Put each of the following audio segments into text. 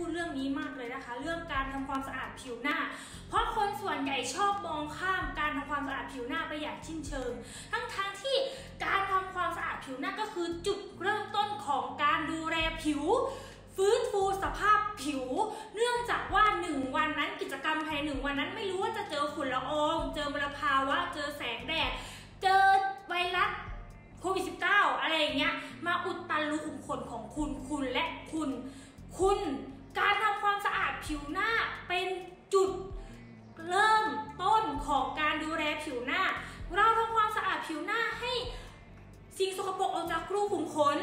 พูดเรื่องนี้มากเลยนะคะ เรื่องการทำความสะอาดผิวหน้า เพราะคนส่วนใหญ่ชอบมองข้ามการทำความสะอาดผิวหน้าไปอย่างชิ้นเชิง ทั้งทางๆที่การทำความสะอาดผิวหน้าก็คือจุดเริ่มต้นของการดูแลผิว ฟื้นฟูสภาพผิว เนื่องจากว่า 1 วันนั้นกิจกรรมภายในหนึ่งวันนั้นไม่รู้ว่าจะเจอฝุ่นละออง เจอมลภาวะ เจอแสงแดด เจอไวรัสโควิด -19 อะไรอย่างเงี้ย มาอุดตันรูขุมขนของคุณ สิ่งสกปรกออกจากรูขุมขน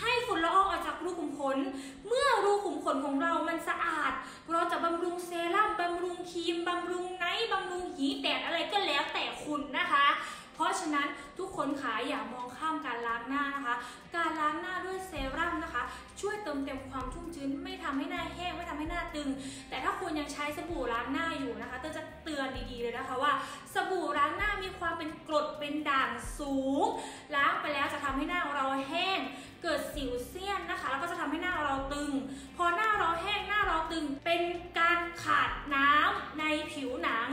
ให้ฝุ่นละอองออกจากรูขุมขน เมื่อรูขุมขนของเรามันสะอาด เราจะบำรุงเซรั่มบำรุงครีมบำรุงไนท์บำรุงหีแดดอะไรก็แล้วแต่คุณนะคะ เพราะฉะนั้นทุกคนขาอย่ามองข้ามการล้างหน้านะคะ การล้างหน้าด้วยเซรั่มนะคะ ช่วยเติมเต็มความชุ่มชื้นไม่ทำให้หน้าแห้งไม่ทำให้หน้าตึง แต่ถ้าคุณยังใช้สบู่ล้างหน้าอยู่นะคะเต้นจะเตือนดีๆเลยนะคะว่า สบู่ล้าง กรดเป็นด่างสูง ล้างไปแล้วจะทำให้หน้าของเราแห้ง เกิดสิวเซียนนะคะ แล้วก็จะทำให้หน้าเราตึง พอหน้าเราแห้งหน้าเราตึงเป็นการขาดน้ำในผิวหนัง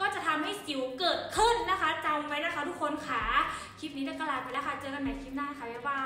ก็จะทำให้สิวเกิดขึ้นนะคะจำไว้นะคะ ทุกคนค่ะคลิปนี้จะกลาไปแล้วค่ะเจอกันใหม่คลิปหน้าค่ะบ๊ายบาย